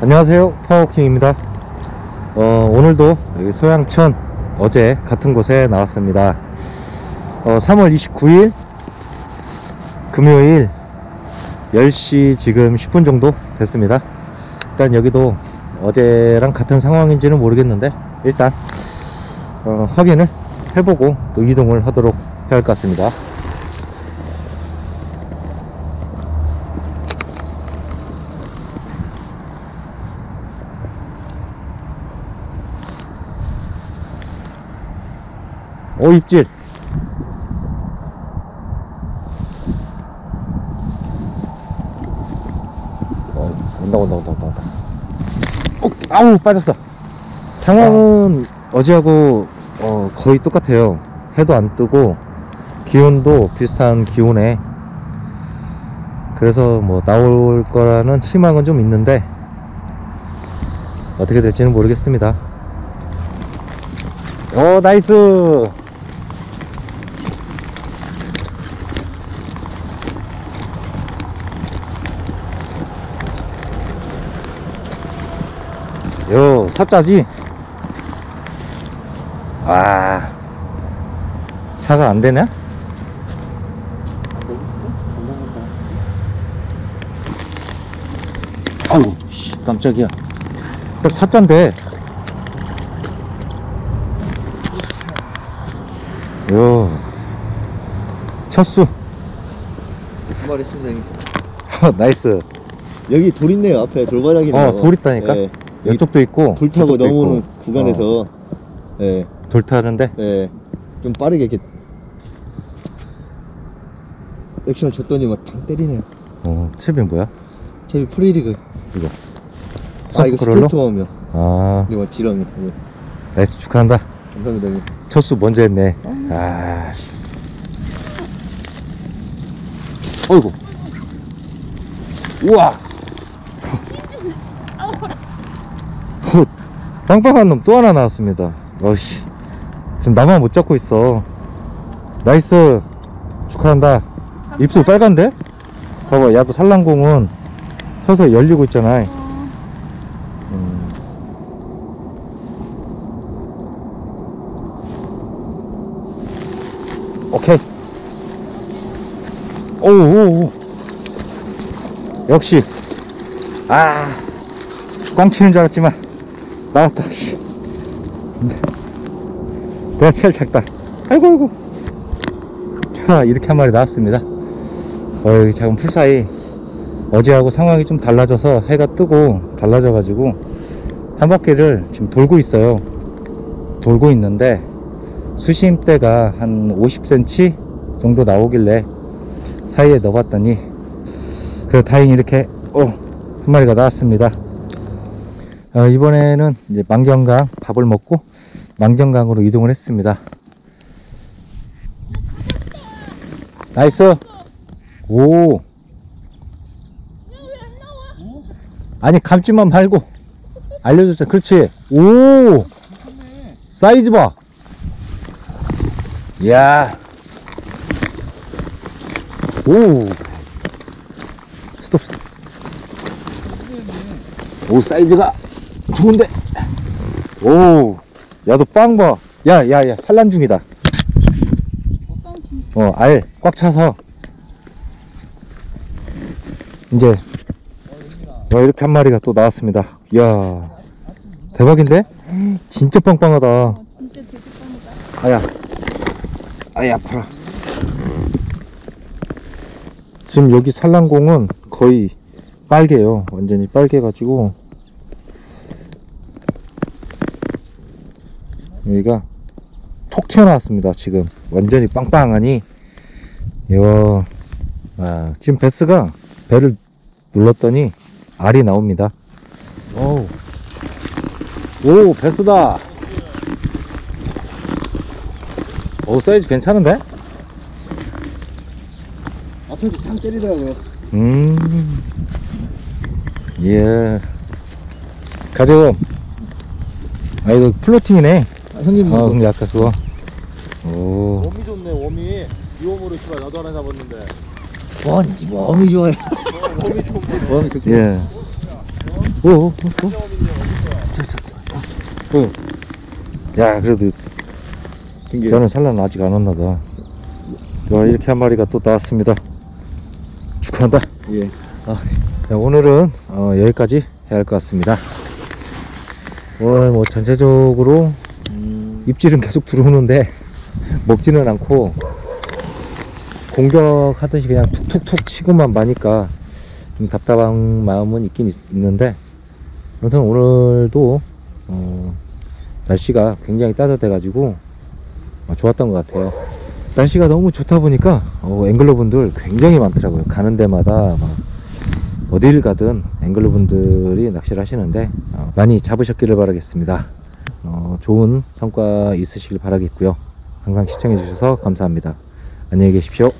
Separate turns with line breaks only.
안녕하세요. 파워킹입니다. 어, 오늘도 소양천 어제 같은 곳에 나왔습니다. 어, 3월 29일 금요일 10시 지금 10분 정도 됐습니다. 일단 여기도 어제랑 같은 상황인지는 모르겠는데 일단 어, 확인을 해보고 또 이동을 하도록 해야 할 것 같습니다 오 입질 어, 온다 온다 온다 온다 온다. 어, 아우 빠졌어. 상황은 어제하고 어, 거의 똑같아요. 해도 안 뜨고 기온도 비슷한 기온에. 그래서 뭐 나올 거라는 희망은 좀 있는데 어떻게 될지는 모르겠습니다. 오 나이스 요 사짜지? 아 차가 안 되냐? 아유 씨, 깜짝이야. 딱 사짠데. 요. 첫수.
있습니다 여기.
나이스.
여기 돌 있네요 앞에. 돌바닥이네요.
어, 돌 있다니까?
예.
이쪽도 있고
돌 타고
이쪽도
넘어오는
있고.
구간에서
어,
예,
돌 타는데?
예. 좀 빠르게 이렇게 액션을 줬더니 막당 때리네요.
어 채비 뭐야?
제비 프리리그.
이거.
아 이거? 스테이트 홈이요.
아.
이거 뭐 지렁이. 예.
나이스 축하한다.
감사합니다. 형님.
첫 수 먼저 했네. 아. 어이구. 우와 빵빵한 놈 또 하나 나왔습니다. 어씨 지금 나만 못 잡고 있어. 나이스. 축하한다. 입술 빨간데? 봐봐 야도 살랑공은 서서히 열리고 있잖아. 음. 오케이. 오오오. 역시. 아 꽝 치는 줄 알았지만 나왔다 씨. 내가 제일 작다. 아이고 아이고. 자 이렇게 한 마리 나왔습니다. 어 여기 작은 풀 사이 어제하고 상황이 좀 달라져서 해가 뜨고 달라져 가지고 한 바퀴를 지금 돌고 있어요. 돌고 있는데 수심대가 한 50cm 정도 나오길래 사이에 넣어봤더니 그래 다행히 이렇게 어, 한 마리가 나왔습니다 어, 이번에는 이제 만경강 밥을 먹고 만경강으로 이동을 했습니다. 나이스! 오! 아니 감지만 말고. 알려줬자 그렇지. 오! 사이즈 봐. 이야. 오! 스톱. 오 사이즈가 좋은데? 오 야도 빵봐. 야야야 산란 중이다. 어 알 꽉 차서. 이제 와 이렇게 한 마리가 또 나왔습니다. 이야 대박인데? 진짜
빵빵하다.
아야 아야 아파라 지금 여기 산란공은 거의 빨개요. 완전히 빨개가지고 여기가 톡 튀어나왔습니다 지금 완전히 빵빵하니 이야 아, 지금 베스가 배를 눌렀더니 알이 나옵니다 오우 오 베스다 오 사이즈 괜찮은데?
앞에서 탕 때리더라고요
음, 예. 가져요. 아, 이거 플로팅이네.
아, 형님
아, 근데 아까 그거. 오.
웜이 좋네 웜이 이 웜으로 씨발 나도 하나 잡았는데
원, 웜이 좋아요
웜이 좋은
웜이 좋고
예. 오, 오, 오, 오. 저, 저, 저. 어. 야, 그래도
핑계.
저는 산란 아직 안 왔나 봐. 와, 이렇게 한 마리가 또 나왔습니다. 축하한다.
예.
아, 자, 오늘은 어, 여기까지 해야 할 것 같습니다. 오늘 뭐 전체적으로
음.
입질은 계속 들어오는데 먹지는 않고 공격하듯이 그냥 툭툭툭 치고만 마니까 좀 답답한 마음은 있긴 있, 는데 아무튼 오늘도 어, 날씨가 굉장히 따뜻해 가지고 어, 좋았던 것 같아요. 날씨가 너무 좋다 보니까 어, 앵글러 분들 굉장히 많더라고요. 가는 데마다 막 어딜 가든 앵글러 분들이 낚시를 하시는데 어, 많이 잡으셨기를 바라겠습니다 어, 좋은 성과 있으시길 바라겠고요. 항상 시청해 주셔서 감사합니다. 안녕히 계십시오